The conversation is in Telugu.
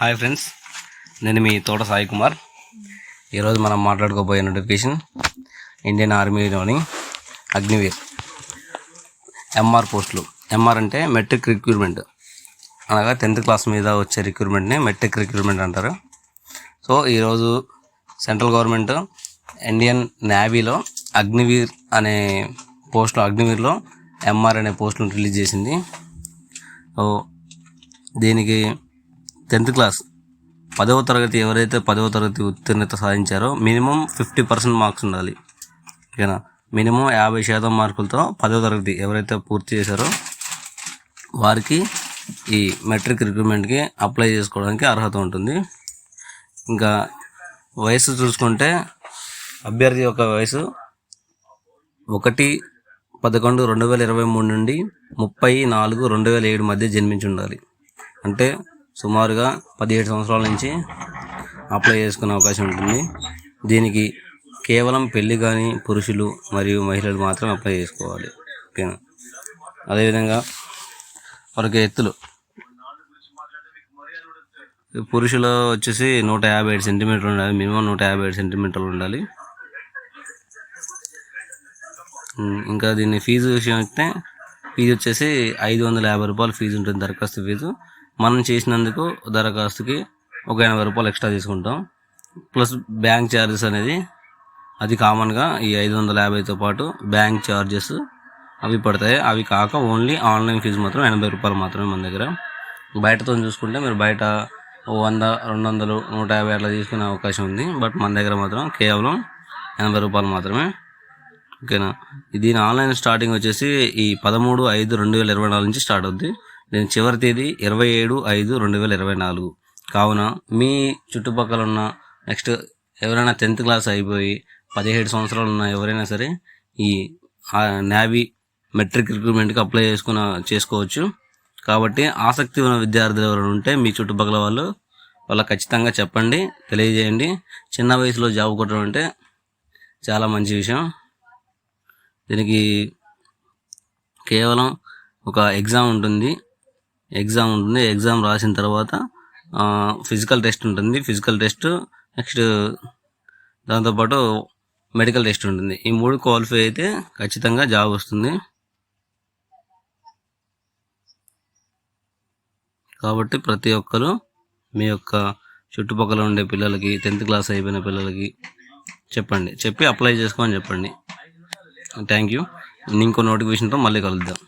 హాయ్ ఫ్రెండ్స్ నేను మీ తోట సాయి కుమార్. ఈరోజు మనం మాట్లాడుకోబోయే నోటిఫికేషన్ ఇండియన్ ఆర్మీలోని అగ్నివీర్ ఎంఆర్ పోస్టులు. ఎంఆర్ అంటే మెట్రిక్ రిక్రూట్మెంట్. అనగా టెన్త్ క్లాస్ మీద వచ్చే రిక్రూట్మెంట్ని మెట్రిక్ రిక్రూట్మెంట్ అంటారు. సో ఈరోజు సెంట్రల్ గవర్నమెంట్ ఇండియన్ నేవీలో అగ్నివీర్ అనే పోస్టులో అగ్నివీర్లో ఎంఆర్ అనే పోస్టును రిలీజ్ చేసింది. సో దీనికి టెన్త్ క్లాస్. పదవ తరగతి ఎవరైతే పదవ తరగతి ఉత్తీర్ణత సాధించారో మినిమం ఫిఫ్టీ పర్సెంట్ మార్క్స్ ఉండాలి. ఓకేనా? మినిమం యాభై శాతం మార్కులతో పదవ తరగతి ఎవరైతే పూర్తి చేశారో వారికి ఈ మెట్రిక్ రిక్రూట్మెంట్కి అప్లై చేసుకోవడానికి అర్హత ఉంటుంది. ఇంకా వయసు చూసుకుంటే అభ్యర్థి యొక్క వయసు ఒకటి పదకొండు రెండు వేల ఇరవై మూడు నుండి ముప్పై నాలుగు రెండు వేల ఏడు మధ్య జన్మించి ఉండాలి. అంటే సుమారుగా పదిహేడు సంవత్సరాల నుంచి అప్లై చేసుకునే అవకాశం ఉంటుంది. దీనికి కేవలం పెళ్ళి కాని పురుషులు మరియు మహిళలు మాత్రం అప్లై చేసుకోవాలి. ఓకేనా? అదేవిధంగా వారికి ఎత్తులు. పురుషులు వచ్చేసి నూట యాభై ఏడు సెంటీమీటర్లు ఉండాలి. మినిమం నూట యాభై ఏడు సెంటీమీటర్లు ఉండాలి. ఇంకా దీన్ని ఫీజు విషయం అయితే ఫీజు వచ్చేసి ఐదు వందల యాభై రూపాయలు ఫీజు ఉంటుంది దరఖాస్తు ఫీజు. మనం చేసినందుకు దరఖాస్తుకి ఒక ఎనభై రూపాయలు ఎక్స్ట్రా తీసుకుంటాం. ప్లస్ బ్యాంక్ ఛార్జెస్ అనేది అది కామన్గా ఈ ఐదు వందల యాభైతో పాటు బ్యాంక్ ఛార్జెస్ అవి పడతాయి. అవి కాక ఓన్లీ ఆన్లైన్ ఫీజు మాత్రం ఎనభై రూపాయలు మాత్రమే మన దగ్గర. బయటతో చూసుకుంటే మీరు బయట వంద రెండు వందలు నూట యాభై అట్లా తీసుకునే అవకాశం ఉంది. బట్ మన దగ్గర మాత్రం కేవలం ఎనభై రూపాయలు మాత్రమే. ఓకేనా? దీని ఆన్లైన్ స్టార్టింగ్ వచ్చేసి ఈ పదమూడు ఐదు రెండు వేల ఇరవై నాలుగు నుంచి స్టార్ట్ అవుద్ది. నేను చివరి తేదీ ఇరవై ఏడు ఐదు రెండు వేల ఇరవై నాలుగు. కావున మీ చుట్టుపక్కల ఉన్న నెక్స్ట్ ఎవరైనా టెన్త్ క్లాస్ అయిపోయి పదిహేడు సంవత్సరాలు ఉన్న ఎవరైనా సరే ఈ నేవీ మెట్రిక్ రిక్రూట్మెంట్కి అప్లై చేసుకున్న చేసుకోవచ్చు. కాబట్టి ఆసక్తి ఉన్న విద్యార్థులు ఎవరైనా ఉంటే మీ చుట్టుపక్కల వాళ్ళు వాళ్ళకి ఖచ్చితంగా చెప్పండి తెలియజేయండి. చిన్న వయసులో జాబ్ కొట్టడం అంటే చాలా మంచి విషయం. దీనికి కేవలం ఒక ఎగ్జామ్ ఉంటుంది. ఎగ్జామ్ ఉంటుంది. ఎగ్జామ్ రాసిన తర్వాత ఫిజికల్ టెస్ట్ ఉంటుంది. ఫిజికల్ టెస్ట్ నెక్స్ట్ దాంతోపాటు మెడికల్ టెస్ట్ ఉంటుంది. ఈ మూడు క్వాలిఫై అయితే ఖచ్చితంగా జాబ్ వస్తుంది. కాబట్టి ప్రతి ఒక్కరూ మీ యొక్క చుట్టుపక్కల ఉండే పిల్లలకి టెన్త్ క్లాస్ అయిపోయిన పిల్లలకి చెప్పండి. చెప్పి అప్లై చేసుకోమని చెప్పండి. Thank you. ఇంకో నోటిఫికేషన్తో మళ్ళీ కలుద్దాం.